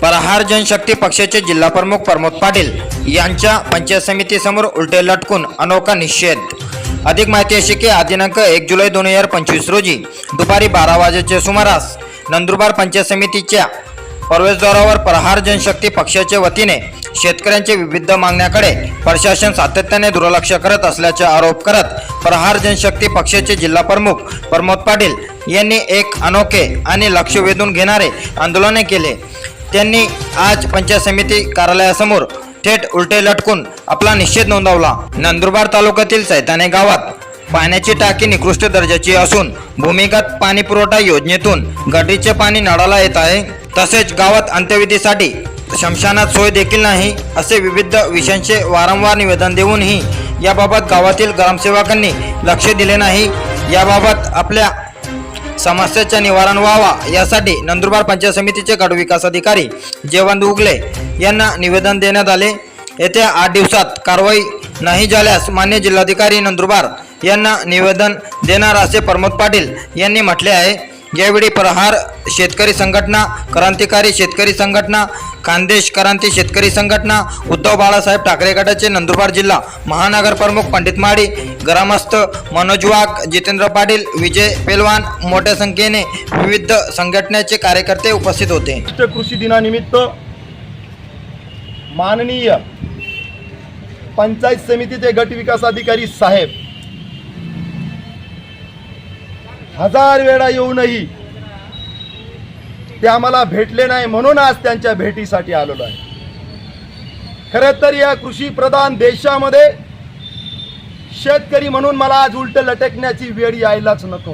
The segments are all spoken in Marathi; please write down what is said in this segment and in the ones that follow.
प्रहार जनशक्ती पक्षाचे जिल्हाप्रमुख प्रमोद पाटील यांच्या पंचायत समितीसमोर उलटे लटकून अनोखा निषेध. अधिक माहिती अशी की आज दिनांक एक जुलै दोन हजार पंचवीस रोजी दुपारी बारा वाजेच्या सुमारास नंदुरबार पंचायत समितीच्या प्रवेशद्वारावर प्रहार जनशक्ती पक्षाच्या वतीने शेतकऱ्यांच्या विविध मागण्याकडे प्रशासन सातत्याने दुर्लक्ष करत असल्याचा आरोप करत प्रहार जनशक्ती पक्षाचे जिल्हा प्रमुख प्रमोद पाटील यांनी एक अनोखे आणि लक्ष वेधून घेणारे आंदोलने केले. त्यांनी आज पंचायत समिती कार्यालयासमोर थेट उलटे लटकून आपला निषेध नोंदवला. नंदुरबार तालुक्यातील सैताने गावात पाण्याची टाकी निकृष्ट दर्जाची असून भूमिगत पाणी पुरवठा योजनेतून गटरीचे पाणी नळाला येत आहे. तसेच गावात अंत्यविधीसाठी शमशानात सोय देखील नाही असे विविध विषयांचे वारंवार निवेदन देऊनही याबाबत गावातील ग्रामसेवकांनी लक्ष दिले नाही. याबाबत आपल्या समस्येचे निवारण व्हावा यासाठी नंदुरबार पंचायत समितीचे गट विकास अधिकारी जयवंत उगले यांना निवेदन देण्यात आले. येत्या आठ दिवसात कारवाई नाही झाल्यास मान्य जिल्हाधिकारी नंदुरबार यांना निवेदन देणार असे प्रमोद पाटील यांनी म्हटले आहे. यावेळी प्रहार शेतकरी संघटना क्रांतिकारी शेतकरी संघटना खानदेश क्रांती शेतकरी संघटना उद्धव बाळासाहेब ठाकरे गटाचे नंदुरबार जिल्हा महानगर प्रमुख पंडित माडी ग्रामस्थ मनोज वाघ जितेंद्र पाटील विजय पेलवान मोठ्या संख्येने विविध संघटनेचे कार्यकर्ते उपस्थित होते. कृषी दिनानिमित्त माननीय पंचायत समितीचे गट विकास अधिकारी साहेब हजार वेळा येऊनही ते आम्हाला भेटले नाही म्हणून आज त्यांच्या भेटीसाठी आलेलो आहे. खरं तर या कृषी प्रधान देशामध्ये शेतकरी म्हणून मला आज उलट लटकण्याची वेळ यायलाच नको.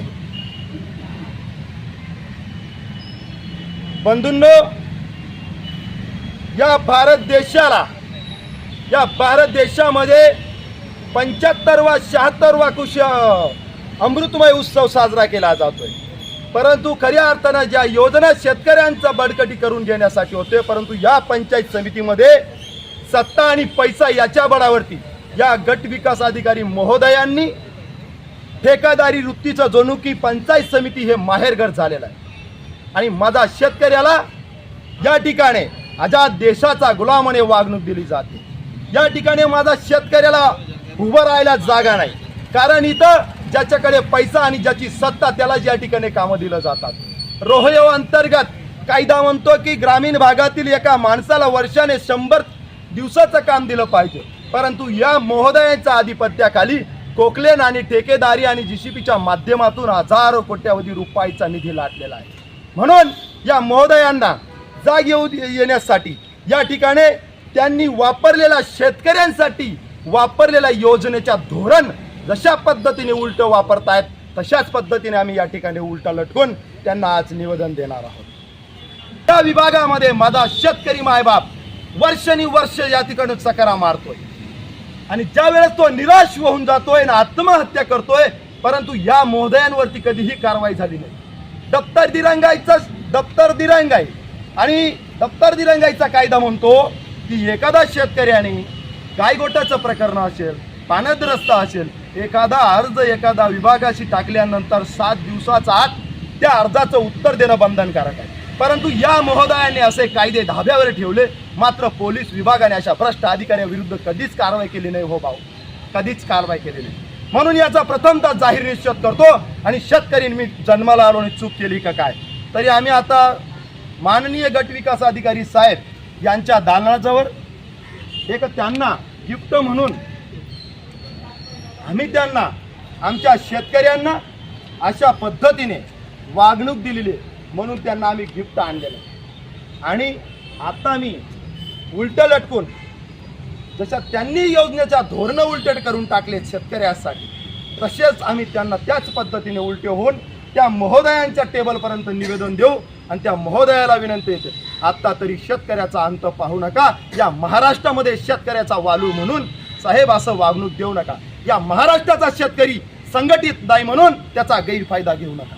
बंधूंनो या भारत देशाला या भारत देशामध्ये पंच्याहत्तरवा शहात्तरवा कृषी अमृतमय उत्सव साजरा केला जातोय. परंतु खऱ्या अर्थानं ज्या योजना शेतकऱ्यांचा बडकटी करून घेण्यासाठी होते परंतु या पंचायत समितीमध्ये सत्ता आणि पैसा याच्या बळावरती या गट विकास अधिकारी महोदयांनी ठेकादारी वृत्तीचं जणू की पंचायत समिती हे माहेरघर झालेलं आहे. आणि माझा शेतकऱ्याला या ठिकाणी आजाद देशाचा गुलामाने वागणूक दिली जाते. या ठिकाणी माझा शेतकऱ्याला उभं राहायला जागा नाही. कारण इथं ज्याच्याकडे पैसा आणि ज्याची सत्ता त्यालाच या ठिकाणी कामं दिलं जातात. रोहयो अंतर्गत कायदा म्हणतो की ग्रामीण भागातील एका माणसाला वर्षाने शंभर दिवसाचं काम दिलं पाहिजे. परंतु या महोदयांच्या आधिपत्याखाली कोकलेन आणि ठेकेदारी आणि जीसीपीच्या माध्यमातून हजारो कोट्यावधी रुपयाचा निधी लाटलेला आहे. म्हणून या महोदयांना जाग येऊ येण्यासाठी या ठिकाणी त्यांनी वापरलेल्या शेतकऱ्यांसाठी वापरलेल्या योजनेच्या धोरण जशा पद्धतीने उलट वापरतायत तशाच पद्धतीने आम्ही या ठिकाणी उलटा लटकून त्यांना आज निवेदन देणार आहोत. त्या विभागामध्ये माझा शेतकरी मायबाप वर्षानुवर्ष या ठिकाणी चकरा मारतोय. आणि ज्या वेळेस तो निराश होऊन जातोय आणि आत्महत्या करतोय परंतु या महोदयांवरती कधीही कारवाई झाली नाही. दप्तर दिरंगाईचा दप्तर दिरंगाई आणि दप्तर दिरंगाईचा कायदा म्हणतो की एखादा शेतकऱ्याने गायगोटाचं प्रकरण असेल पाण्यात असेल एखादा अर्ज एखादा विभागाशी टाकल्यानंतर सात दिवसाचा आत त्या अर्जाचं उत्तर देणं बंधनकारक आहे. परंतु या महोदयाने असे कायदे धाब्यावर ठेवले मात्र पोलीस विभागाने अशा भ्रष्ट अधिकाऱ्याविरुद्ध कधीच कारवाई केली नाही हो भाऊ. कधीच कारवाई केली नाही. म्हणून याचा प्रथमतः जाहीर निश्चित करतो आणि शेतकरी मी जन्माला आलो आणि चूक केली का काय? तरी आम्ही आता माननीय गट विकास अधिकारी साहेब यांच्या दालनाजवळ एक त्यांना गिफ्ट म्हणून आम्ही त्यांना आमच्या शेतकऱ्यांना अशा पद्धतीने वागणूक दिलेली म्हणून त्यांना आम्ही गिफ्ट आणलेलं आहे. आणि आता मी उलट लटकून जशा त्यांनी योजनेच्या धोरणं उलटट करून टाकले शेतकऱ्यासाठी तसेच आम्ही त्यांना त्याच पद्धतीने उलटे होऊन त्या महोदयांच्या टेबलपर्यंत निवेदन देऊ आणि त्या महोदयाला विनंती येते आत्ता तरी शेतकऱ्याचा अंत पाहू नका. या महाराष्ट्रामध्ये शेतकऱ्याचा वालू म्हणून साहेब असं वागणूक देऊ नका. या महाराष्ट्राचा शेतकरी संघटित नाही म्हणून त्याचा गैरफायदा घेऊ नका.